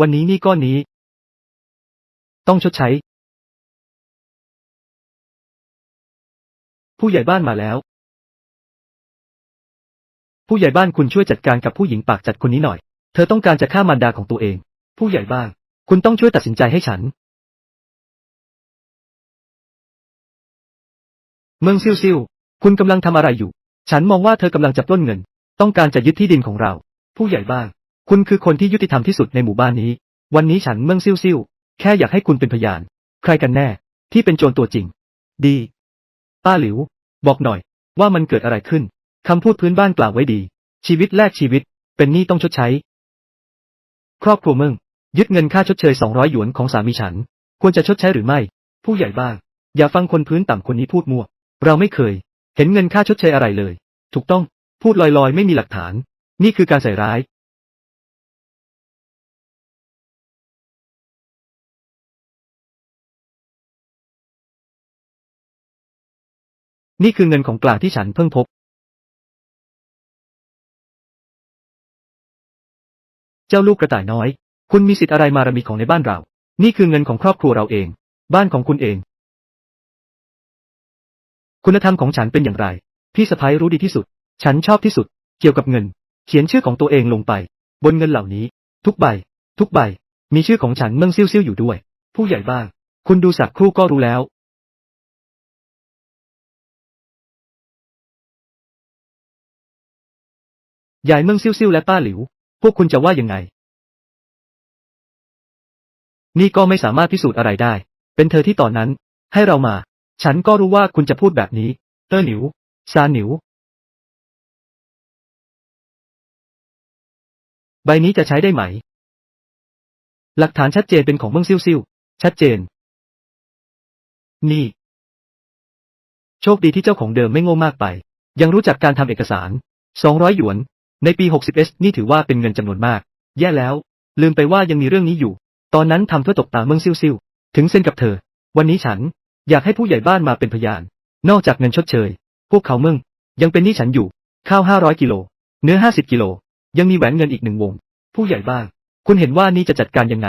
วันนี้นี่ก้อนนี้ ต้องชดใช้ ผู้ใหญ่บ้านมาแล้ว ผู้ใหญ่บ้านคุณช่วยจัดการกับผู้หญิงปากจัดคนนี้หน่อย เธอต้องการจะฆ่ามารดาของตัวเอง ผู้ใหญ่บ้าน คุณต้องช่วยตัดสินใจให้ฉัน เมืองซิ่วซิ่วคุณกำลังทำอะไรอยู่ ฉันมองว่าเธอกำลังจะปล้นเงิน ต้องการจะยึดที่ดินของเรา ผู้ใหญ่บ้าน คุณคือคนที่ยุติธรรมที่สุดในหมู่บ้านนี้ วันนี้ฉันเมืองซิ่วซิ่วแค่อยากให้คุณเป็นพยาน ใครกันแน่ ที่เป็นโจรตัวจริง ดี ป้าหลิว บอกหน่อย ว่ามันเกิดอะไรขึ้น คำพูดพื้นบ้านกล่าวไว้ดี ชีวิตแลกชีวิต เป็นหนี้ต้องชดใช้ ครอบครัวเมืองยึดเงินค่าชดเชย 200 หยวนของสามีฉัน ควรจะชดใช้หรือไม่ ผู้ใหญ่บ้านอย่าฟังคนพื้นต่ำคนนี้พูดมั่ว เราไม่เคย เห็นเงินค่าชดเชยอะไรเลย ถูกต้อง พูดลอยๆ ไม่มีหลักฐาน นี่คือการใส่ร้าย นี่คือเงินของกลางที่ฉันเพิ่งพบ เจ้าลูกกระต่ายน้อย คุณมีสิทธิ์อะไรมาระมีของในบ้านเรา นี่คือเงินของครอบครัวเราเอง บ้านของคุณเอง คุณธรรมของฉันเป็นอย่างไร พี่สะพ้ยรู้ดีที่สุด ฉันชอบที่สุด เกี่ยวกับเงิน เขียนชื่อของตัวเองลงไป บนเงินเหล่านี้ ทุกใบ ทุกใบ มีชื่อของฉันเมืองซิ่วซิ่วอยู่ด้วย ผู้ใหญ่บ้าน คุณดูสักครู่ก็รู้แล้ว ยายเมืองซิ่วซิ่วและป้าหลิว พวกคุณจะว่ายังไง นี่ก็ไม่สามารถพิสูจน์อะไรได้ เป็นเธอที่ตอนนั้น ให้เรามา ฉันก็รู้ว่าคุณจะพูดแบบนี้ เตอร์หนิว ซาหนิว ใบนี้จะใช้ได้ไหม หลักฐานชัดเจนเป็นของเมืองซิ่วซิ่วชัดเจน นี่ โชคดีที่เจ้าของเดิมไม่โง่มากไป ยังรู้จักการทำเอกสาร 200 หยวน ในปี 60s นี่ถือว่าเป็นเงินจำนวนมาก แย่แล้ว ลืมไปว่ายังมีเรื่องนี้อยู่ ตอนนั้นทำเพื่อตกตาเมืองซิ่วซิ่วถึงเซ็นกับเธอ วันนี้ฉัน อยากให้ผู้ใหญ่บ้านมาเป็นพยาน นอกจากเงินชดเชย พวกเขาเมืองยังเป็นหนี้ฉันอยู่ ข้าว500กิโล เนื้อ50กิโล ยังมีแหวนเงินอีกหนึ่งวง ผู้ใหญ่บ้าน คุณเห็นว่านี่จะจัดการยังไง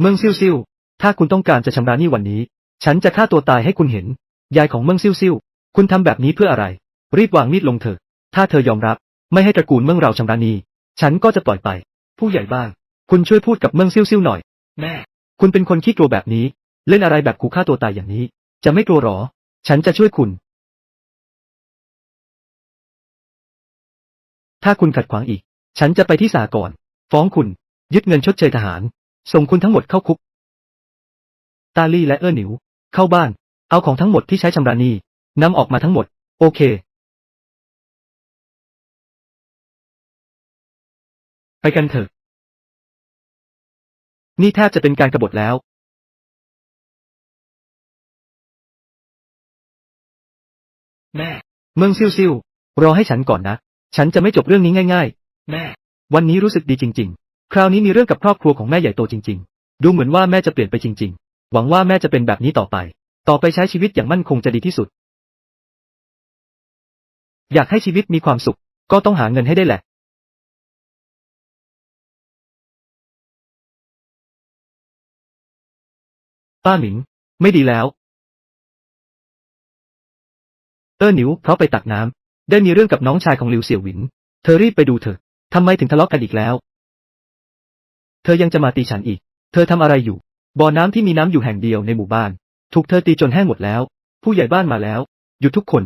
เมืองซิ่วซิ่วถ้าคุณต้องการจะชำระหนี้วันนี้ ฉันจะฆ่าตัวตายให้คุณเห็น ยายของเมืองซิ่วซิ่วคุณทำแบบนี้เพื่ออะไร รีบวางมีดลงเถอะ ถ้าเธอยอมรับ ไม่ให้ตระกูลเมืองเราชำระหนี้ฉันก็จะปล่อยไป ผู้ใหญ่บ้านคุณช่วยพูดกับเมืองซิ่วซิ่วหน่อย แม่ คุณเป็นคนขี้กลัวแบบนี้ เล่นอะไรแบบขู่ฆ่าตัวตายอย่างนี้ จะไม่กลัวหรอ ฉันจะช่วยคุณ ถ้าคุณขัดขวางอีก ฉันจะไปที่ศาลก่อน ฟ้องคุณ ยึดเงินชดเชยทหาร ส่งคุณทั้งหมดเข้าคุก ตาลี่และเอื้อหนิว เข้าบ้าน เอาของทั้งหมดที่ใช้ชำระหนี้นำออกมาทั้งหมด โอเค ไปกันเถอะ นี่แทบจะเป็นการกบฏแล้ว แม่ เมืองซิ่วซิ่วรอให้ฉันก่อนนะ ฉันจะไม่จบเรื่องนี้ง่าย ๆ แม่ วันนี้รู้สึกดีจริง ๆ คราวนี้มีเรื่องกับครอบครัวของแม่ใหญ่โตจริง ๆ ดูเหมือนว่าแม่จะเปลี่ยนไปจริง ๆ หวังว่าแม่จะเป็นแบบนี้ต่อไป ต่อไปใช้ชีวิตอย่างมั่นคงจะดีที่สุด อยากให้ชีวิตมีความสุข ก็ต้องหาเงินให้ได้แหละ ป้าหมิง ไม่ดีแล้ว เออหนิวเพราะไปตักน้ำได้มีเรื่องกับน้องชายของหลิวเสี่ยวหวิน เธอรีบไปดูเถอะทำไมถึงทะเลาะกันอีกแล้ว เธอยังจะมาตีฉันอีก เธอทำอะไรอยู่ บ่อน้ำที่มีน้ำอยู่แห่งเดียวในหมู่บ้าน ถูกเธอตีจนแห้งหมดแล้ว ผู้ใหญ่บ้านมาแล้ว หยุดทุกคน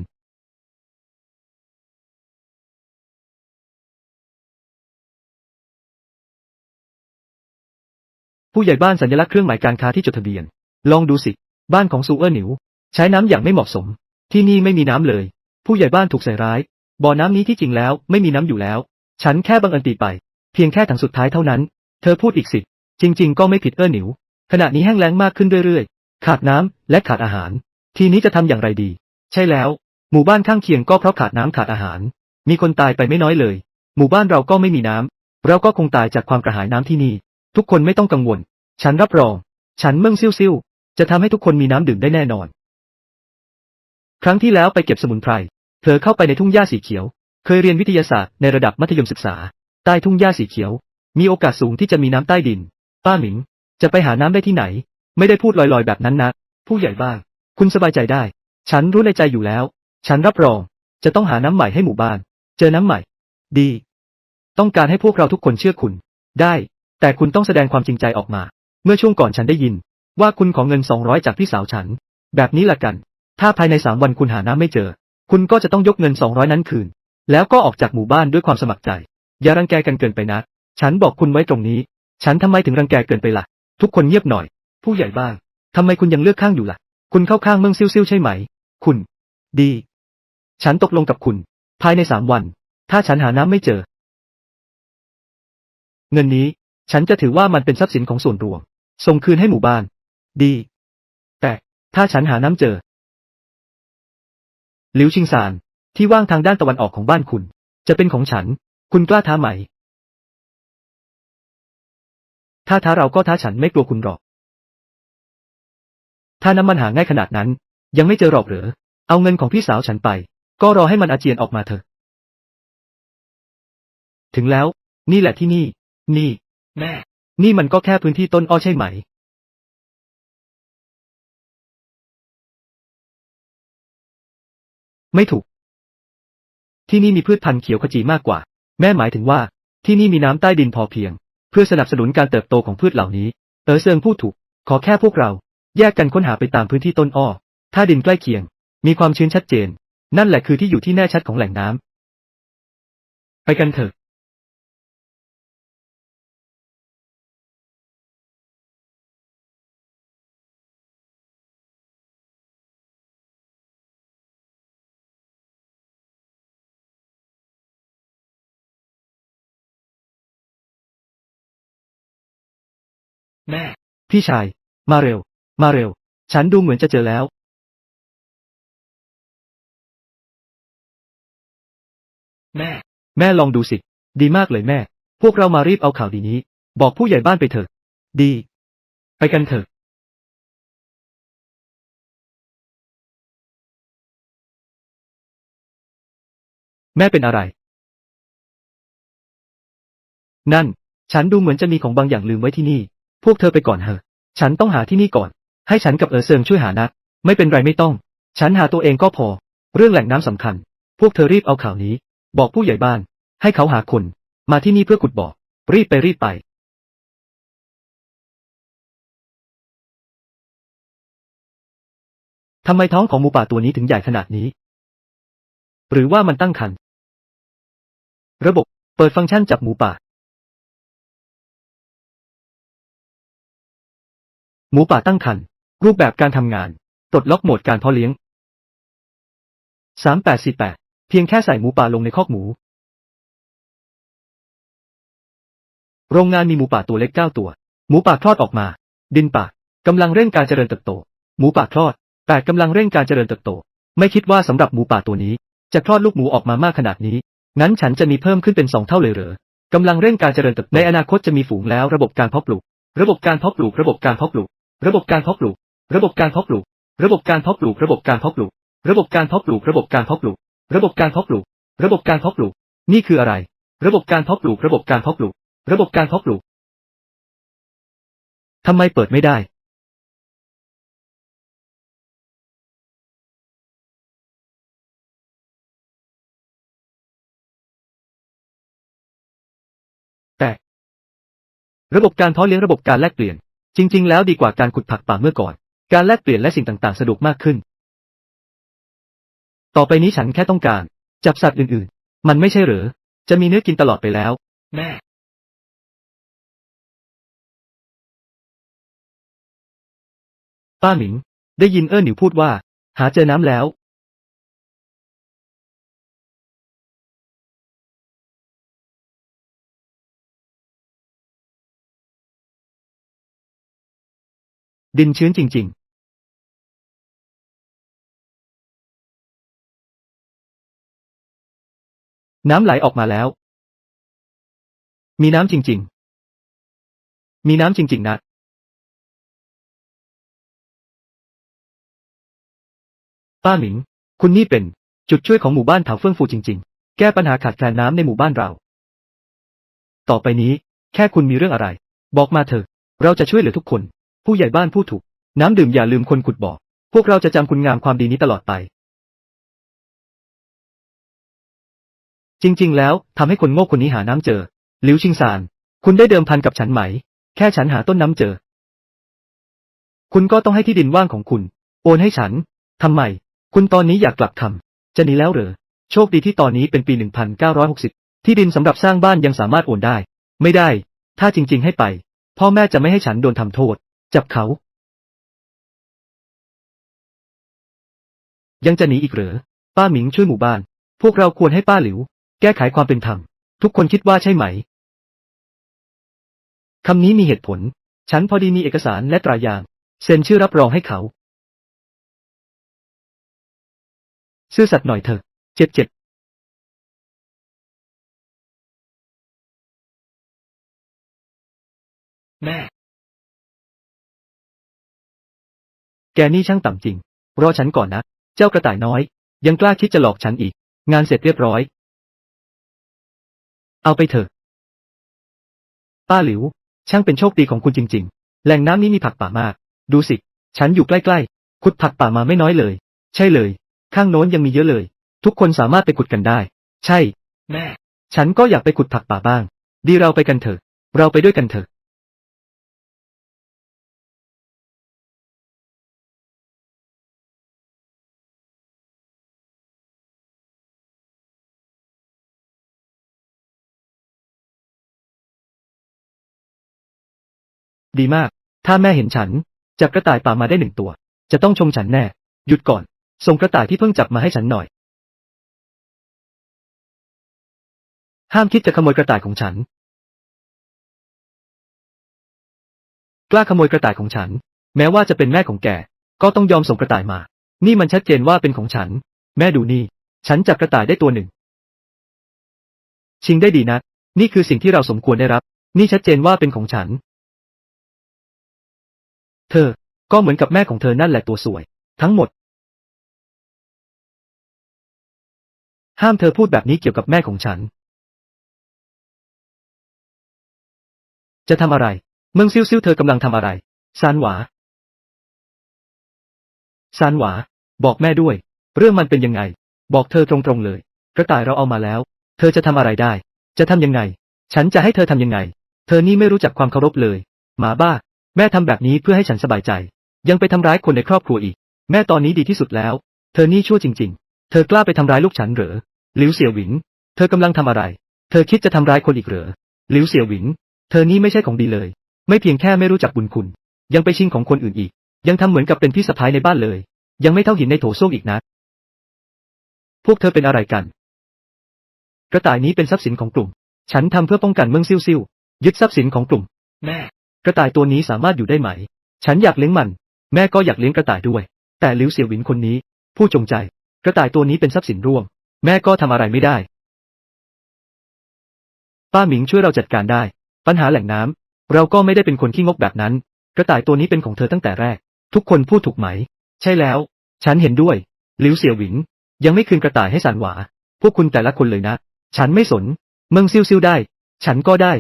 ผู้ใหญ่บ้านสัญลักษณ์เครื่องหมายการค้าที่จดทะเบียน ลองดูสิ บ้านของซูเออร์หนิว ใช้น้ำอย่างไม่เหมาะสม ที่นี่ไม่มีน้ำเลย ผู้ใหญ่บ้านถูกใส่ร้าย บ่อน้ำนี้ที่จริงแล้วไม่มีน้ำอยู่แล้ว ฉันแค่บังเอิญตีไป เพียงแค่ถังสุดท้ายเท่านั้น เธอพูดอีกสิ จริง ๆ ก็ไม่ผิดเออร์หนิว ขณะนี้แห้งแล้งมากขึ้นเรื่อยๆ ขาดน้ำและขาดอาหาร ทีนี้จะทำอย่างไรดี ใช่แล้ว หมู่บ้านข้างเคียงก็เพราะขาดน้ำขาดอาหาร มีคนตายไปไม่น้อยเลย หมู่บ้านเราก็ไม่มีน้ำเราก็คงตายจากความกระหายน้ำที่นี่ ทุกคนไม่ต้องกังวล ฉันรับรอง ฉันเมืองซิ่วซิ่ว จะทำให้ทุกคนมีน้ำดื่มได้แน่นอน ครั้งที่แล้วไปเก็บสมุนไพร เธอเข้าไปในทุ่งหญ้าสีเขียว เคยเรียนวิทยาศาสตร์ในระดับมัธยมศึกษา ใต้ทุ่งหญ้าสีเขียว มีโอกาสสูงที่จะมีน้ำใต้ดิน ป้าหมิง จะไปหาน้ำได้ที่ไหน ไม่ได้พูดลอยๆแบบนั้นนะ ผู้ใหญ่บ้าง คุณสบายใจได้ ฉันรู้ในใจอยู่แล้ว ฉันรับรอง จะต้องหาน้ำใหม่ให้หมู่บ้าน เจอน้ำใหม่ ดี ต้องการให้พวกเราทุกคนเชื่อคุณ ได้ แต่คุณต้องแสดงความจริงใจออกมา เมื่อช่วงก่อนฉันได้ยิน ว่าคุณขอเงิน200จากพี่สาวฉัน แบบนี้ละกัน ถ้าภายในสามวันคุณหาน้ำไม่เจอ คุณก็จะต้องยกเงิน200นั้นคืน แล้วก็ออกจากหมู่บ้านด้วยความสมัครใจ อย่ารังแกกันเกินไปนะ ฉันบอกคุณไว้ตรงนี้ ฉันทำไมถึงรังแกเกินไปล่ะ ทุกคนเงียบหน่อย ผู้ใหญ่บ้างทำไมคุณยังเลือกข้างอยู่ล่ะ คุณเข้าข้างเมืองซิ่วๆใช่ไหม คุณ ดี ฉันตกลงกับคุณ ภายในสามวัน ถ้าฉันหาน้ำไม่เจอ เงินนี้ ฉันจะถือว่ามันเป็นทรัพย์สินของส่วนรวม ส่งคืนให้หมู่บ้าน ดี แต่ถ้าฉันหาน้ำเจอ หลิวชิงซาน ที่ว่างทางด้านตะวันออกของบ้านคุณ จะเป็นของฉัน คุณกล้าท้าไหม ถ้าท้าเราก็ท้าฉันไม่กลัวคุณหรอก ถ้าน้ำมันหาง่ายขนาดนั้น ยังไม่เจอหรอกเหรอเอาเงินของพี่สาวฉันไป ก็รอให้มันอาเจียนออกมาเถอะ ถึงแล้ว นี่แหละที่นี่ นี่ แม่ นี่มันก็แค่พื้นที่ต้นอ้อใช่ไหม ไม่ถูก ที่นี่มีพืชพันธุ์เขียวขจีมากกว่า แม่หมายถึงว่า ที่นี่มีน้ำใต้ดินพอเพียง เพื่อสนับสนุนการเติบโตของพืชเหล่านี้ เออเซิงพูดถูก ขอแค่พวกเรา แยกกันค้นหาไปตามพื้นที่ต้นอ้อ ถ้าดินใกล้เคียง มีความชื้นชัดเจน นั่นแหละคือที่อยู่ที่แน่ชัดของแหล่งน้ำไปกันเถอะ พี่ชาย มาเร็ว มาเร็ว ฉันดูเหมือนจะเจอแล้ว แม่ แม่ลองดูสิ ดีมากเลยแม่ พวกเรามารีบเอาข่าวดีนี้ บอกผู้ใหญ่บ้านไปเถอะ ดี ไปกันเถอะแม่เป็นอะไร นั่น ฉันดูเหมือนจะมีของบางอย่างลืมไว้ที่นี่ พวกเธอไปก่อนเถอะ ฉันต้องหาที่นี่ก่อน ให้ฉันกับเออเซิงช่วยหานะไม่เป็นไรไม่ต้อง ฉันหาตัวเองก็พอ เรื่องแหล่งน้ำสำคัญ พวกเธอรีบเอาข่าวนี้ บอกผู้ใหญ่บ้าน ให้เขาหาคน มาที่นี่เพื่อขุดบ่อ รีบไปรีบไปทำไมท้องของหมูป่าตัวนี้ถึงใหญ่ขนาดนี้ หรือว่ามันตั้งครรภ์ระบบ เปิดฟังก์ชันจับหมูป่า หมูป่าตั้งครรภ์รูปแบบการทำงานปลดล็อกโหมดการเพาะเลี้ยง 3848 เพียงแค่ใส่หมูป่าลงในคอกหมู โรงงานมีหมูป่าตัวเล็ก 9 ตัว หมูป่าคลอดออกมา ดินป่ากำลังเร่งการเจริญเติบโต หมูป่าคลอดแต่กำลังเร่งการเจริญเติบโต ไม่คิดว่าสำหรับหมูป่าตัวนี้ จะคลอดลูกหมูออกมามากขนาดนี้ งั้นฉันจะมีเพิ่มขึ้นเป็นสองเท่าเลยเหรอกำลังเร่งการเจริญเติบโตในอนาคตจะมีฝูงแล้วระบบการเพาะปลูก ระบบการเพาะปลูก ระบบการเพาะปลูก ระบบการเพาะปลูก ระบบการเพาะปลูก ระบบการเพาะปลูก ระบบการเพาะปลูก ระบบการเพาะปลูก ระบบการเพาะปลูก ระบบการเพาะปลูก ระบบการเพาะปลูก นี่คืออะไร ระบบการเพาะปลูก ระบบการเพาะปลูก ระบบการเพาะปลูกทำไมเปิดไม่ได้ แต่ ระบบการเพาะเลี้ยงระบบการแลกเปลี่ยน จริง ๆ แล้วดีกว่าการขุดผักป่าเมื่อก่อน การแลกเปลี่ยนและสิ่งต่างๆ สะดวกมากขึ้น ต่อไปนี้ฉันแค่ต้องการ จับสัตว์อื่นๆ มันไม่ใช่เหรอจะมีเนื้อกินตลอดไปแล้ว แม่ป้าหมิง ได้ยินเอิ้นหนิวพูดว่า หาเจอน้ำแล้ว ดินชื้นจริง ๆน้ำไหลออกมาแล้ว มีน้ำจริง ๆ มีน้ำจริง ๆ นะ ป้าหมิง คุณนี่เป็น จุดช่วยของหมู่บ้านถาเฟื่องฟูจริง ๆ แก้ปัญหาขาดแคลนน้ำในหมู่บ้านเรา ต่อไปนี้ แค่คุณมีเรื่องอะไร บอกมาเถอะ เราจะช่วยเหลือทุกคน ผู้ใหญ่บ้านพูดถูก น้ำดื่มอย่าลืมคนขุดบ่อ พวกเราจะจำคุณงามความดีนี้ตลอดไป จริง ๆ แล้วทำให้คนโง่คนนี้หาน้ำเจอ หลิวชิงซาน คุณได้เดิมพันกับฉันไหม แค่ฉันหาต้นน้ำเจอ คุณก็ต้องให้ที่ดินว่างของคุณ โอนให้ฉันทำไม คุณตอนนี้อยากกลับคำจะหนีแล้วเหรอ โชคดีที่ตอนนี้เป็นปี 1960 ที่ดินสำหรับสร้างบ้านยังสามารถโอนได้ ไม่ได้ ถ้าจริง ๆ ให้ไป พ่อแม่จะไม่ให้ฉันโดนทำโทษ จับเขา ยังจะหนีอีกเหรอ ป้าหมิงช่วยหมู่บ้าน พวกเราควรให้ป้าหลิว แก้ไขความเป็นธรรม ทุกคนคิดว่าใช่ไหม คำนี้มีเหตุผล ฉันพอดีมีเอกสารและตรายาง เซ็นชื่อรับรองให้เขาซื่อสัตย์หน่อยเถอะ เจ็บเจ็บแม่ แกนี่ช่างต่ำจริง รอฉันก่อนนะ เจ้ากระต่ายน้อย ยังกล้าคิดจะหลอกฉันอีก งานเสร็จเรียบร้อย เอาไปเถอะ ป้าหลิว ช่างเป็นโชคดีของคุณจริง ๆ แหล่งน้ำนี้มีผักป่ามาก ดูสิ ฉันอยู่ใกล้ๆ ขุดผักป่ามาไม่น้อยเลย ใช่เลย ข้างโน้นยังมีเยอะเลย ทุกคนสามารถไปขุดกันได้ ใช่ แม่ ฉันก็อยากไปขุดผักป่าบ้าง ดีเราไปกันเถอะ เราไปด้วยกันเถอะ ดีมาก ถ้าแม่เห็นฉัน จับกระต่ายป่ามาได้หนึ่งตัว จะต้องชมฉันแน่ หยุดก่อน ส่งกระต่ายที่เพิ่งจับมาให้ฉันหน่อย ห้ามคิดจะขโมยกระต่ายของฉัน กล้าขโมยกระต่ายของฉัน แม้ว่าจะเป็นแม่ของแก ก็ต้องยอมส่งกระต่ายมา นี่มันชัดเจนว่าเป็นของฉัน แม่ดูนี่ ฉันจับกระต่ายได้ตัวหนึ่ง ชิงได้ดีนะ นี่คือสิ่งที่เราสมควรได้รับ นี่ชัดเจนว่าเป็นของฉัน เธอ ก็เหมือนกับแม่ของเธอนั่นแหละตัวสวย ทั้งหมด ห้ามเธอพูดแบบนี้เกี่ยวกับแม่ของฉัน จะทำอะไร เมืองซิวซิวเธอกำลังทำอะไร ซานหวา ซานหวา บอกแม่ด้วย เรื่องมันเป็นยังไง บอกเธอตรงๆเลย กระต่ายเราเอามาแล้ว เธอจะทำอะไรได้ จะทำยังไง ฉันจะให้เธอทำยังไง เธอนี่ไม่รู้จักความเคารพเลย หมาบ้า แม่ทำแบบนี้เพื่อให้ฉันสบายใจ ยังไปทำร้ายคนในครอบครัวอีก แม่ตอนนี้ดีที่สุดแล้ว เธอนี่ชั่วจริง ๆ เธอกล้าไปทำร้ายลูกฉันเหรอหลิวเสี่ยวหวิน เธอกำลังทำอะไร เธอคิดจะทำร้ายคนอีกเหรอหลิวเสี่ยวหวิน เธอนี่ไม่ใช่ของดีเลย ไม่เพียงแค่ไม่รู้จักบุญคุณ ยังไปชิงของคนอื่นอีก ยังทำเหมือนกับเป็นพี่สะพ้ายในบ้านเลย ยังไม่เท่าหินในโถส้วมอีกนะพวกเธอเป็นอะไรกัน กระต่ายนี้เป็นทรัพย์สินของกลุ่ม ฉันทำเพื่อป้องกันเมืองซิ่วซิ่วยึดทรัพย์สินของกลุ่ม แม่ กระต่ายตัวนี้สามารถอยู่ได้ไหม ฉันอยากเลี้ยงมัน แม่ก็อยากเลี้ยงกระต่ายด้วย แต่หลิวเสี่ยวหวินคนนี้ ผู้จงใจ กระต่ายตัวนี้เป็นทรัพย์สินร่วม แม่ก็ทำอะไรไม่ได้ ป้าหมิงช่วยเราจัดการได้ ปัญหาแหล่งน้ำเราก็ไม่ได้เป็นคนขี้งกแบบนั้น กระต่ายตัวนี้เป็นของเธอตั้งแต่แรก ทุกคนพูดถูกไหม ใช่แล้ว ฉันเห็นด้วยหลิวเสี่ยวหวิน ยังไม่คืนกระต่ายให้สานหวา พวกคุณแต่ละคนเลยนะ ฉันไม่สน เมืองซิ่วซิ่วได้ ฉันก็ได้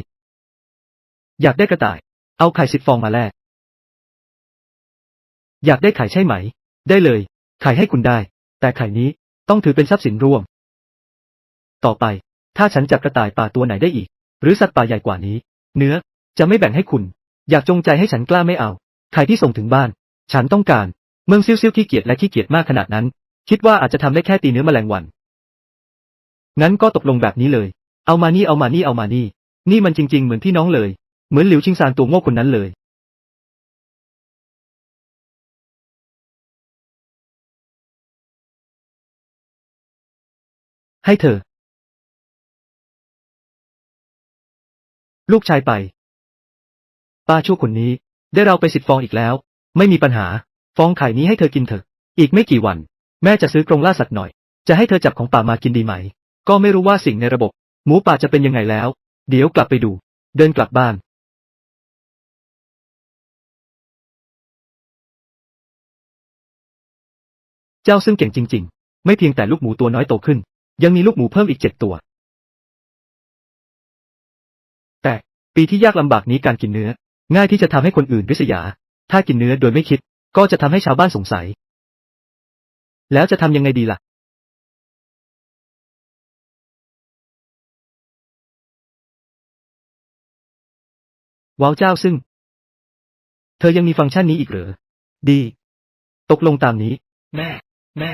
อยากได้กระต่าย เอาไข่สิบฟองมาแลก อยากได้ไข่ใช่ไหม ได้เลย ไข่ให้คุณได้ แต่ไข่นี้ต้องถือเป็นทรัพย์สินร่วม ต่อไป ถ้าฉันจับกระต่ายป่าตัวไหนได้อีก หรือสัตว์ป่าใหญ่กว่านี้ เนื้อ จะไม่แบ่งให้คุณ อยากจงใจให้ฉันกล้าไม่เอา ไข่ที่ส่งถึงบ้าน ฉันต้องการ เมืองซิ่วซิ่วขี้เกียจและขี้เกียจมากขนาดนั้น คิดว่าอาจจะทำได้แค่ตีเนื้อแมลงวัน งั้นก็ตกลงแบบนี้เลย เอามานี่เอามานี่เอามานี่ นี่มันจริง ๆ เหมือนพี่น้องเลย เหมือนหลิวชิงซานตัวโง่คนนั้นเลยให้เธอ ลูกชายไป ป้าชั่วคนนี้ ได้เราไปสิบฟองอีกแล้ว ไม่มีปัญหา ฟองไข่นี้ให้เธอกินเถอะ อีกไม่กี่วัน แม่จะซื้อกรงล่าสัตว์หน่อย จะให้เธอจับของป่ามากินดีไหม ก็ไม่รู้ว่าสิ่งในระบบ หมูป่าจะเป็นยังไงแล้ว เดี๋ยวกลับไปดู เดินกลับบ้าน เจ้าซึ่งเก่งจริง ๆ ไม่เพียงแต่ลูกหมูตัวน้อยโตขึ้น ยังมีลูกหมูเพิ่มอีกเจ็ดตัว แต่ปีที่ยากลำบากนี้การกินเนื้อ ง่ายที่จะทำให้คนอื่นริษยา ถ้ากินเนื้อโดยไม่คิด ก็จะทำให้ชาวบ้านสงสัย แล้วจะทำยังไงดีล่ะว้าวเจ้าซึ่ง เธอยังมีฟังก์ชันนี้อีกเหรอ ดี ตกลงตามนี้ แม่ แม่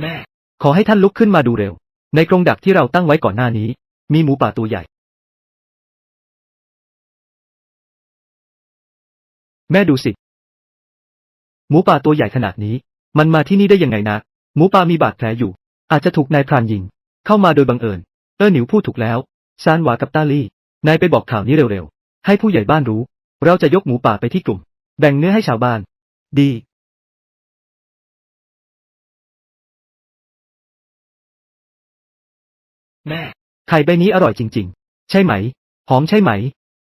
แม่ ขอให้ท่านลุกขึ้นมาดูเร็ว ในกรงดักที่เราตั้งไว้ก่อนหน้านี้ มีหมูป่าตัวใหญ่ แม่ดูสิ หมูป่าตัวใหญ่ขนาดนี้ มันมาที่นี่ได้ยังไงนะหมูป่ามีบาดแผลอยู่ อาจจะถูกนายพรานยิง เข้ามาโดยบังเอิญ เออหนิวพูดถูกแล้ว ซานหวากับตาลี่ นายไปบอกข่าวนี้เร็วๆ ให้ผู้ใหญ่บ้านรู้ เราจะยกหมูป่าไปที่กลุ่ม แบ่งเนื้อให้ชาวบ้าน ดี แม่ ไข่ใบนี้อร่อยจริง ๆ ใช่ไหม หอมใช่ไหม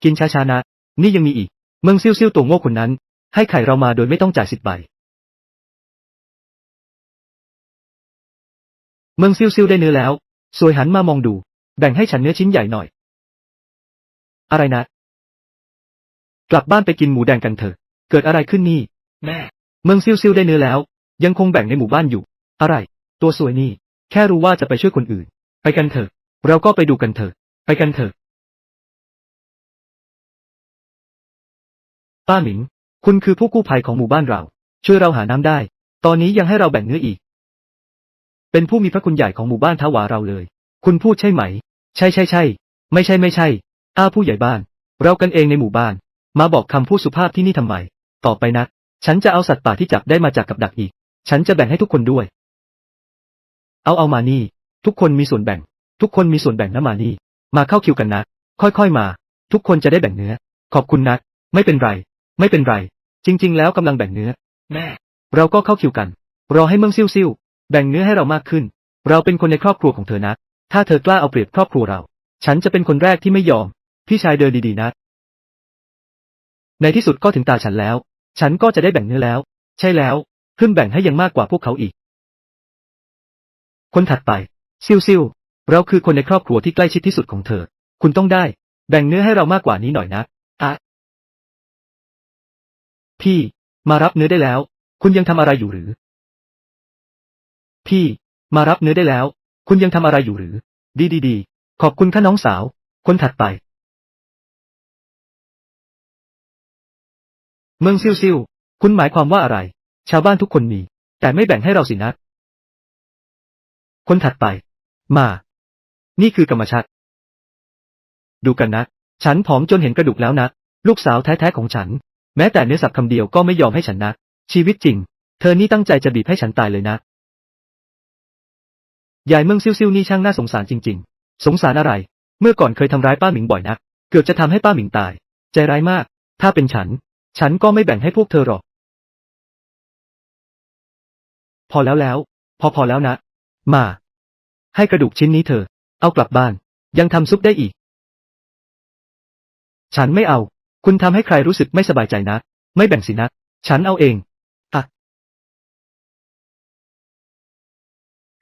กินช้าๆนะ นี่ยังมีอีก เมืองซิ่วซิ่วตัวโง่คนนั้น ให้ไข่เรามาโดยไม่ต้องจ่ายสิบใบ เมืองซิ่วซิ่วได้เนื้อแล้ว สวยหันมามองดู แบ่งให้ฉันเนื้อชิ้นใหญ่หน่อย อะไรนะ กลับบ้านไปกินหมูแดงกันเถอะ เกิดอะไรขึ้นนี่ แม่ เมืองซิ่วซิ่วได้เนื้อแล้ว ยังคงแบ่งในหมู่บ้านอยู่ อะไร ตัวสวยนี่ แค่รู้ว่าจะไปช่วยคนอื่น ไปกันเถอะ เราก็ไปดูกันเถอะ ไปกันเถอะ ป้าหมิง คุณคือผู้กู้ภัยของหมู่บ้านเรา ช่วยเราหาน้ำได้ ตอนนี้ยังให้เราแบ่งเนื้ออีก เป็นผู้มีพระคุณใหญ่ของหมู่บ้านท้าวาเราเลย คุณพูดใช่ไหม ใช่ใช่ใช่ ไม่ใช่ไม่ใช่ อ้าผู้ใหญ่บ้าน เรากันเองในหมู่บ้าน มาบอกคำพูดสุภาพที่นี่ทำไม ต่อไปนะฉันจะเอาสัตว์ป่าที่จับได้มาจากกับดักอีก ฉันจะแบ่งให้ทุกคนด้วย เอาเอามานี่ ทุกคนมีส่วนแบ่ง ทุกคนมีส่วนแบ่งนะมานี่ มาเข้าคิวกันนะ ค่อยๆมา ทุกคนจะได้แบ่งเนื้อ ขอบคุณนะไม่เป็นไร ไม่เป็นไร จริง ๆ แล้วกำลังแบ่งเนื้อ แม่ เราก็เข้าคิวกัน รอให้เมืองซิ่วซิ่วแบ่งเนื้อให้เรามากขึ้น เราเป็นคนในครอบครัวของเธอนะ ถ้าเธอกล้าเอาเปรียบครอบครัวเรา ฉันจะเป็นคนแรกที่ไม่ยอม พี่ชายเดินดีๆนะ ในที่สุดก็ถึงตาฉันแล้ว ฉันก็จะได้แบ่งเนื้อแล้ว ใช่แล้วเพิ่มแบ่งให้ยังมากกว่าพวกเขาอีก คนถัดไป ซิ่วซิ่วเราคือคนในครอบครัวที่ใกล้ชิดที่สุดของเธอ คุณต้องได้ แบ่งเนื้อให้เรามากกว่านี้หน่อยนะอะพี่ มารับเนื้อได้แล้ว คุณยังทำอะไรอยู่หรือ พี่ มารับเนื้อได้แล้ว คุณยังทำอะไรอยู่หรือ ดีดีดีขอบคุณค่ะน้องสาว คนถัดไป เมืองซิ่วซิ่วคุณหมายความว่าอะไร ชาวบ้านทุกคนมี แต่ไม่แบ่งให้เราสินะ คนถัดไป มา นี่คือกรรมชัด ดูกันนะ ฉันผอมจนเห็นกระดูกแล้วนะ ลูกสาวแท้ๆของฉัน แม้แต่เนื้อสับคำเดียวก็ไม่ยอมให้ฉันนะ ชีวิตจริง เธอนี่ตั้งใจจะบีบให้ฉันตายเลยนะ ยายเมืองซิ่วซิ่วนี่ช่างน่าสงสารจริง ๆ สงสารอะไร เมื่อก่อนเคยทำร้ายป้าหมิงบ่อยนัก เกือบจะทำให้ป้าหมิงตาย ใจร้ายมาก ถ้าเป็นฉัน ฉันก็ไม่แบ่งให้พวกเธอหรอก พอแล้วแล้ว พอพอแล้วนะ มา ให้กระดูกชิ้นนี้เธอ เอากลับบ้าน ยังทำซุปได้อีก ฉันไม่เอา คุณทำให้ใครรู้สึกไม่สบายใจนะ ไม่แบ่งสินะ ฉันเอาเองอะ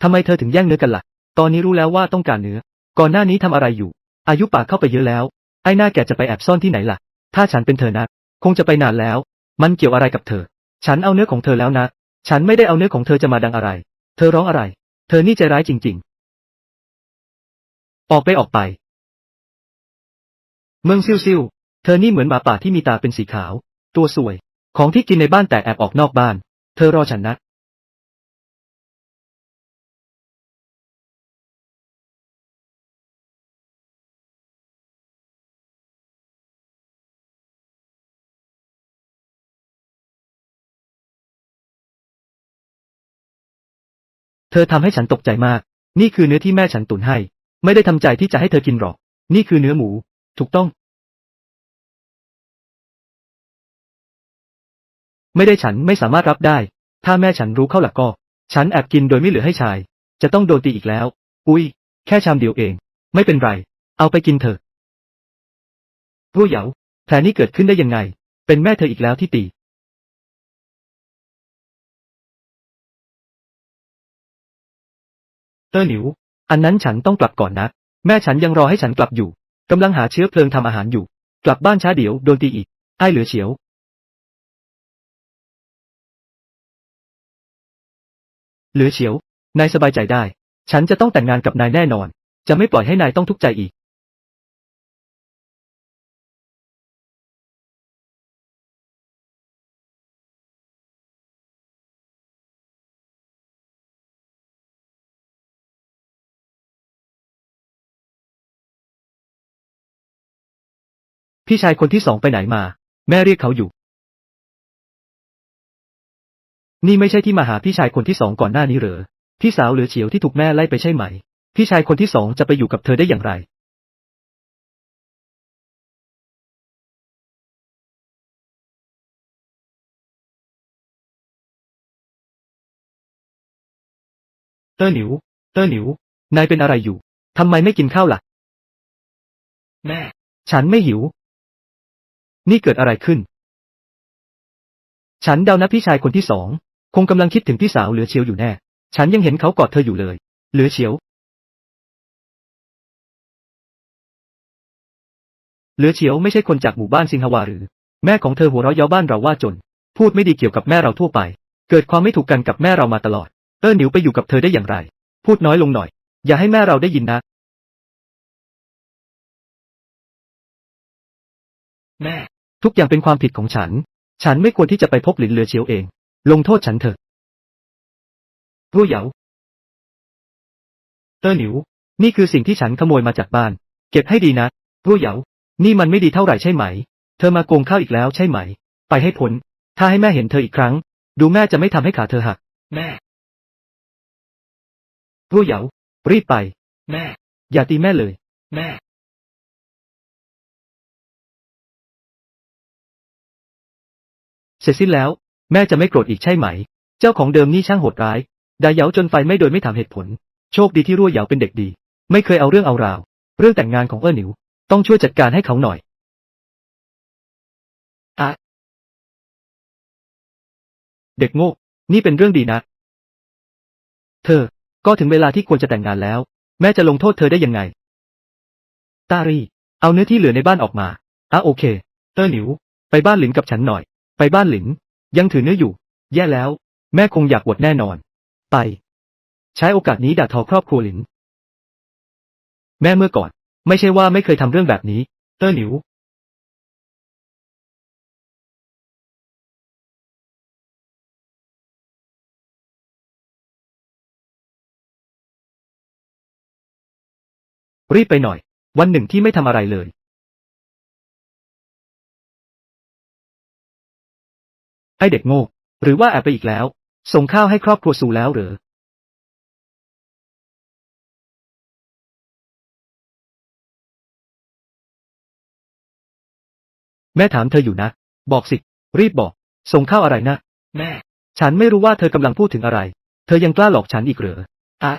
ทำไมเธอถึงแย่งเนื้อกันล่ะ ตอนนี้รู้แล้วว่าต้องการเนื้อ ก่อนหน้านี้ทำอะไรอยู่ อายุป่ากเข้าไปเยอะแล้ว ไอ้หน้าแกจะไปแอบซ่อนที่ไหนล่ะ ถ้าฉันเป็นเธอนะ คงจะไปนานแล้ว มันเกี่ยวอะไรกับเธอ ฉันเอาเนื้อของเธอแล้วนะ ฉันไม่ได้เอาเนื้อของเธอจะมาดังอะไร เธอร้องอะไร เธอนี่ใจร้ายจริง ๆ ออกไปออกไป เมืองซิ่วซิ่วเธอนี่เหมือนหมาป่าที่มีตาเป็นสีขาว ตัวสวย ของที่กินในบ้านแต่แอบออกนอกบ้าน เธอรอฉันนะเธอทำให้ฉันตกใจมาก นี่คือเนื้อที่แม่ฉันตุนให้ ไม่ได้ทำใจที่จะให้เธอกินหรอก นี่คือเนื้อหมู ถูกต้อง ไม่ได้ฉันไม่สามารถรับได้ ถ้าแม่ฉันรู้เข้าหลักก็ ฉันแอบกินโดยไม่เหลือให้ชาย จะต้องโดนตีอีกแล้ว อุ้ย แค่ชามเดียวเอง ไม่เป็นไร เอาไปกินเถอะรั่วเหยาแผลนี้เกิดขึ้นได้ยังไง เป็นแม่เธออีกแล้วที่ตีเตอร์หลิว อันนั้นฉันต้องกลับก่อนนะ แม่ฉันยังรอให้ฉันกลับอยู่ กำลังหาเชื้อเพลิงทำอาหารอยู่ กลับบ้านช้าเดี๋ยวโดนตีอีก ไอ้เหลือเฉียวเหลือเฉียวนายสบายใจได้ ฉันจะต้องแต่งงานกับนายแน่นอน จะไม่ปล่อยให้นายต้องทุกข์ใจอีก พี่ชายคนที่สองไปไหนมา แม่เรียกเขาอยู่ นี่ไม่ใช่ที่มาหาพี่ชายคนที่สองก่อนหน้านี้เหรอ พี่สาวเหลือเฉียวที่ถูกแม่ไล่ไปใช่ไหม พี่ชายคนที่สองจะไปอยู่กับเธอได้อย่างไร เตอร์หนิว เตอร์หนิว นายเป็นอะไรอยู่ ทำไมไม่กินข้าวล่ะ แม่ ฉันไม่หิว นี่เกิดอะไรขึ้น ฉันเดานะพี่ชายคนที่สอง คงกำลังคิดถึงพี่สาวเหลือเชียวอยู่แน่ ฉันยังเห็นเขากอดเธออยู่เลย เหลือเชียว เหลือเฉียวไม่ใช่คนจากหมู่บ้านซิงฮวาหรือ แม่ของเธอหัวเราะเย้าบ้านเราว่าจน พูดไม่ดีเกี่ยวกับแม่เราทั่วไป เกิดความไม่ถูกกันกับแม่เรามาตลอด เออหนิวไปอยู่กับเธอได้อย่างไร พูดน้อยลงหน่อย อย่าให้แม่เราได้ยินนะแม่ ทุกอย่างเป็นความผิดของฉัน ฉันไม่ควรที่จะไปพบหลินเหลือเฉียวเอง ลงโทษฉันเถอะรั่วเหยาเตอร์หนิว นี่คือสิ่งที่ฉันขโมยมาจากบ้าน เก็บให้ดีนะรั่วเหยา นี่มันไม่ดีเท่าไหร่ใช่ไหม เธอมาโกงข้าวอีกแล้วใช่ไหม ไปให้พ้น ถ้าให้แม่เห็นเธออีกครั้ง ดูแม่จะไม่ทำให้ขาเธอหัก แม่รั่วเหยา รีบไป แม่ อย่าตีแม่เลย แม่ เสร็จสิ้นแล้ว แม่จะไม่โกรธอีกใช่ไหม เจ้าของเดิมนี่ช่างโหดร้ายด่าเยาจนไฟไม่โดยไม่ถามเหตุผล โชคดีที่รั่วเยาเป็นเด็กดี ไม่เคยเอาเรื่องเอาราว เรื่องแต่งงานของเอ้อหนิว ต้องช่วยจัดการให้เขาหน่อยอะเด็กโง่นี่เป็นเรื่องดีนะ เธอ ก็ถึงเวลาที่ควรจะแต่งงานแล้ว แม่จะลงโทษเธอได้ยังไง ตารี เอาเนื้อที่เหลือในบ้านออกมาอะโอเค เตอร์หนิว ไปบ้านหลินกับฉันหน่อย ไปบ้านหลินยังถือเนื้ออยู่ แย่แล้ว แม่คงอยากบวชแน่นอน ไป ใช้โอกาสนี้ด่าทอครอบครัวหลินแม่เมื่อก่อน ไม่ใช่ว่าไม่เคยทำเรื่องแบบนี้ เตอร์หนิว รีบไปหน่อย วันหนึ่งที่ไม่ทำอะไรเลย ไอเด็กโง่ หรือว่าแอบไปอีกแล้ว ส่งข้าวให้ครอบครัวสูแล้วเหรอแม่ถามเธออยู่นะ บอกสิ รีบบอก ส่งข้าวอะไรนะ แม่ ฉันไม่รู้ว่าเธอกำลังพูดถึงอะไร เธอยังกล้าหลอกฉันอีกเหรออะ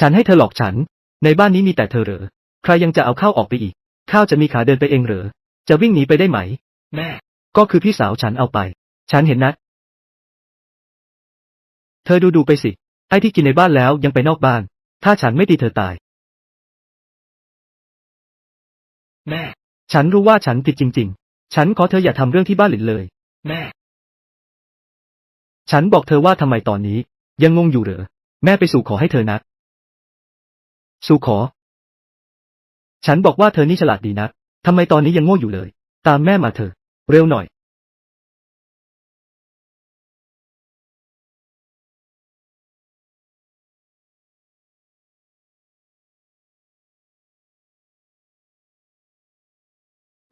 ฉันให้เธอหลอกฉัน ในบ้านนี้มีแต่เธอเหรอ ใครยังจะเอาข้าวออกไปอีก ข้าวจะมีขาเดินไปเองเหรอ จะวิ่งหนีไปได้ไหม แม่ ก็คือพี่สาวฉันเอาไป ฉันเห็นนะเธอดูดูไปสิ ไอ้ที่กินในบ้านแล้วยังไปนอกบ้าน ถ้าฉันไม่ตีเธอตาย แม่ ฉันรู้ว่าฉันผิดจริง ๆ ฉันขอเธออย่าทำเรื่องที่บ้านหลินเลย แม่ ฉันบอกเธอว่าทำไมตอนนี้ ยังงงอยู่เหรอ แม่ไปสู่ขอให้เธอนะสู่ขอ ฉันบอกว่าเธอนี่ฉลาดดีนะ ทำไมตอนนี้ยังโง่อยู่เลย ตามแม่มาเถอะ เร็วหน่อย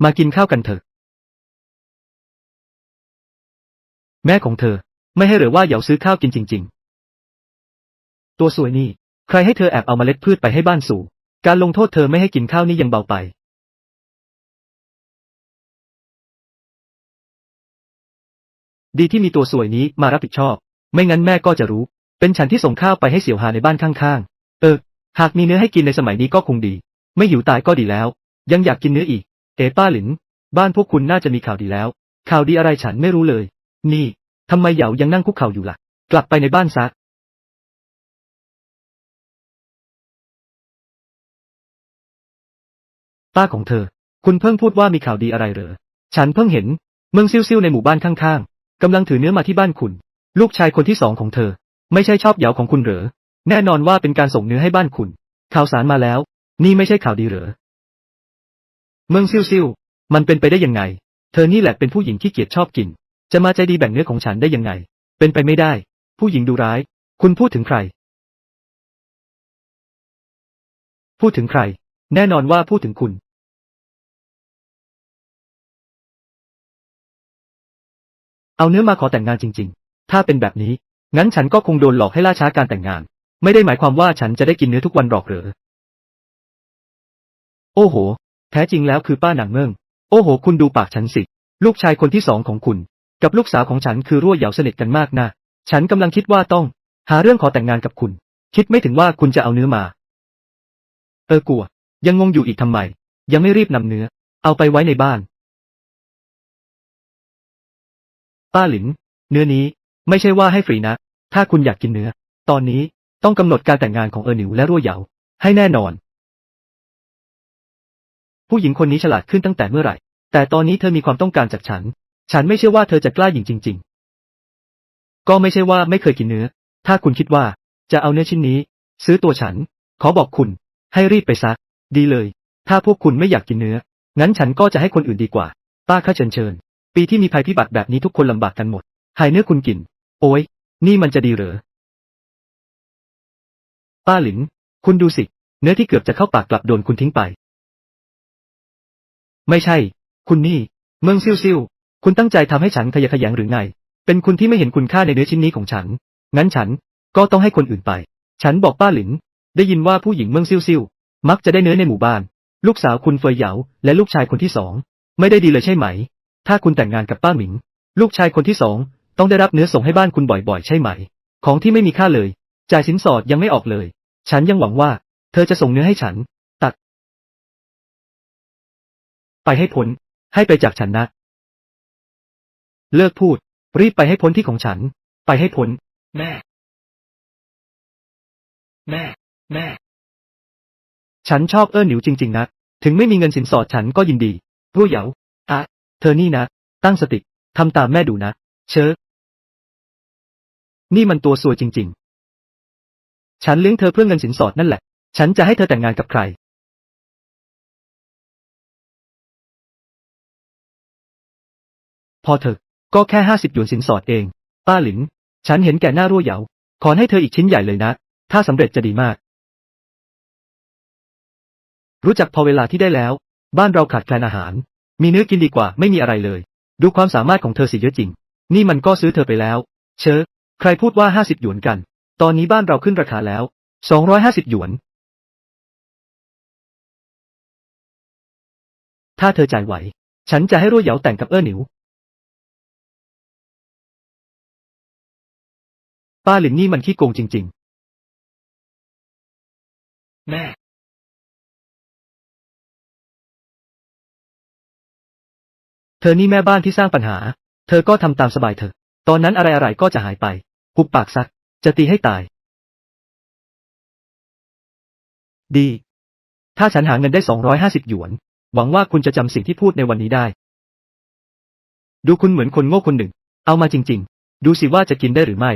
มากินข้าวกันเถอะ แม่ของเธอ ไม่ให้หรือว่าเหยาซื้อข้าวกินจริง ๆ ตัวสวยนี่ ใครให้เธอแอบเอาเมล็ดพืชไปให้บ้านสู่ การลงโทษเธอไม่ให้กินข้าวนี่ยังเบาไป ดีที่มีตัวสวยนี้มารับผิดชอบ ไม่งั้นแม่ก็จะรู้ เป็นฉันที่ส่งข้าวไปให้เสี่ยวหาในบ้านข้างๆ เออ หากมีเนื้อให้กินในสมัยนี้ก็คงดี ไม่หิวตายก็ดีแล้ว ยังอยากกินเนื้ออีก เอ๋ป้าหลิน บ้านพวกคุณน่าจะมีข่าวดีแล้ว ข่าวดีอะไรฉันไม่รู้เลย นี่ทำไมเหยายังนั่งคุกเข่าอยู่ล่ะ กลับไปในบ้านซะป้าของเธอ คุณเพิ่งพูดว่ามีข่าวดีอะไรเหรอ ฉันเพิ่งเห็น เมืองซิ่วๆในหมู่บ้านข้างๆ กำลังถือเนื้อมาที่บ้านคุณ ลูกชายคนที่สองของเธอ ไม่ใช่ชอบเหยาของคุณเหรอ แน่นอนว่าเป็นการส่งเนื้อให้บ้านคุณ ข่าวสารมาแล้ว นี่ไม่ใช่ข่าวดีเหรอ เมืองซิ่วๆมันเป็นไปได้ยังไง เธอนี่แหละเป็นผู้หญิงที่เกียจชอบกิน จะมาใจดีแบ่งเนื้อของฉันได้ยังไง เป็นไปไม่ได้ ผู้หญิงดูร้าย คุณพูดถึงใคร พูดถึงใคร แน่นอนว่าพูดถึงคุณ เอาเนื้อมาขอแต่งงานจริง ๆ ถ้าเป็นแบบนี้ งั้นฉันก็คงโดนหลอกให้ล่าช้าการแต่งงาน ไม่ได้หมายความว่าฉันจะได้กินเนื้อทุกวันหรอกเหรอ โอ้โห แท้จริงแล้วคือป้าหนังเมือง โอ้โห คุณดูปากฉันสิ ลูกชายคนที่สองของคุณ กับลูกสาวของฉันคือรั่วเหยาสนิทกันมากนะ ฉันกำลังคิดว่าต้อง หาเรื่องขอแต่งงานกับคุณ คิดไม่ถึงว่าคุณจะเอาเนื้อมา เออกลัว ยังงงอยู่อีกทำไม ยังไม่รีบนำเนื้อ เอาไปไว้ในบ้าน ป้าหลิน เนื้อนี้ไม่ใช่ว่าให้ฟรีนะ ถ้าคุณอยากกินเนื้อ ตอนนี้ต้องกำหนดการแต่งงานของเออหนิวและรั่วเหยาให้แน่นอน ผู้หญิงคนนี้ฉลาดขึ้นตั้งแต่เมื่อไหร่ แต่ตอนนี้เธอมีความต้องการจากฉัน ฉันไม่เชื่อว่าเธอจะกล้าหญิงจริง ๆ ก็ไม่ใช่ว่าไม่เคยกินเนื้อ ถ้าคุณคิดว่าจะเอาเนื้อชิ้นนี้ ซื้อตัวฉัน ขอบอกคุณ ให้รีบไปซะ ดีเลย ถ้าพวกคุณไม่อยากกินเนื้อ งั้นฉันก็จะให้คนอื่นดีกว่า ป้าข้าเชิญเชิญ ปีที่มีภัยพิบัติแบบนี้ทุกคนลำบากกันหมด หายเนื้อคุณกิน โอ้ย นี่มันจะดีเหรอ ป้าหลิน คุณดูสิ เนื้อที่เกือบจะเข้าปากกลับโดนคุณทิ้งไป ไม่ใช่ คุณนี่ เมืองซิ่วซิ่วคุณตั้งใจทำให้ฉันทะยะแยงหรือไง เป็นคุณที่ไม่เห็นคุณค่าในเนื้อชิ้นนี้ของฉัน งั้นฉันก็ต้องให้คนอื่นไป ฉันบอกป้าหลิน ได้ยินว่าผู้หญิงเมืองซิ่วซิ่วมักจะได้เนื้อในหมู่บ้าน ลูกสาวคุณเฟยเหยาและลูกชายคนที่สอง ไม่ได้ดีเลยใช่ไหม ถ้าคุณแต่งงานกับป้าหมิง ลูกชายคนที่สองต้องได้รับเนื้อส่งให้บ้านคุณบ่อยๆ ใช่ไหม ของที่ไม่มีค่าเลย จ่ายสินสอดยังไม่ออกเลย ฉันยังหวังว่า เธอจะส่งเนื้อให้ฉัน ตัด ไปให้พ้น ให้ไปจากฉันนะ เลิกพูด รีบไปให้พ้นที่ของฉัน ไปให้พ้น แม่ แม่ แม่ ฉันชอบเอิ้นหนิวจริง ๆนะ ถึงไม่มีเงินสินสอดฉันก็ยินดีรู้เหยาอะ เธอนี่นะ ตั้งสติ ทำตามแม่ดูนะ เชอนี่มันตัวสวยจริง ๆ ฉันเลี้ยงเธอเพื่อเงินสินสอดนั่นแหละ ฉันจะให้เธอแต่งงานกับใคร พอเถอะก็แค่ห้าสิบหยวนสินสอดเอง ป้าหลินฉันเห็นแก่หน้ารั่วเหยา ขอให้เธออีกชิ้นใหญ่เลยนะ ถ้าสำเร็จจะดีมาก รู้จักพอเวลาที่ได้แล้ว บ้านเราขาดแคลนอาหาร มีเนื้อกินดีกว่าไม่มีอะไรเลย ดูความสามารถของเธอสิเยอะจริง นี่มันก็ซื้อเธอไปแล้ว เชอใครพูดว่าห้าสิบหยวนกัน ตอนนี้บ้านเราขึ้นราคาแล้วสองร้อยห้าสิบหยวน ถ้าเธอจ่ายไหว ฉันจะให้รั่วเหยาแต่งกับเอ้อหนิว ป้าหลินนี่มันขี้โกงจริง ๆ แม่ เธอนี่แม่บ้านที่สร้างปัญหา เธอก็ทำตามสบายเธอ ตอนนั้นอะไรๆก็จะหายไป หุบปากซัก จะตีให้ตาย ดี ถ้าฉันหาเงินได้ 250 หยวน หวังว่าคุณจะจำสิ่งที่พูดในวันนี้ได้ ดูคุณเหมือนคนโง่คนหนึ่ง เอามาจริง ๆ ดูสิว่าจะกินได้หรือไม่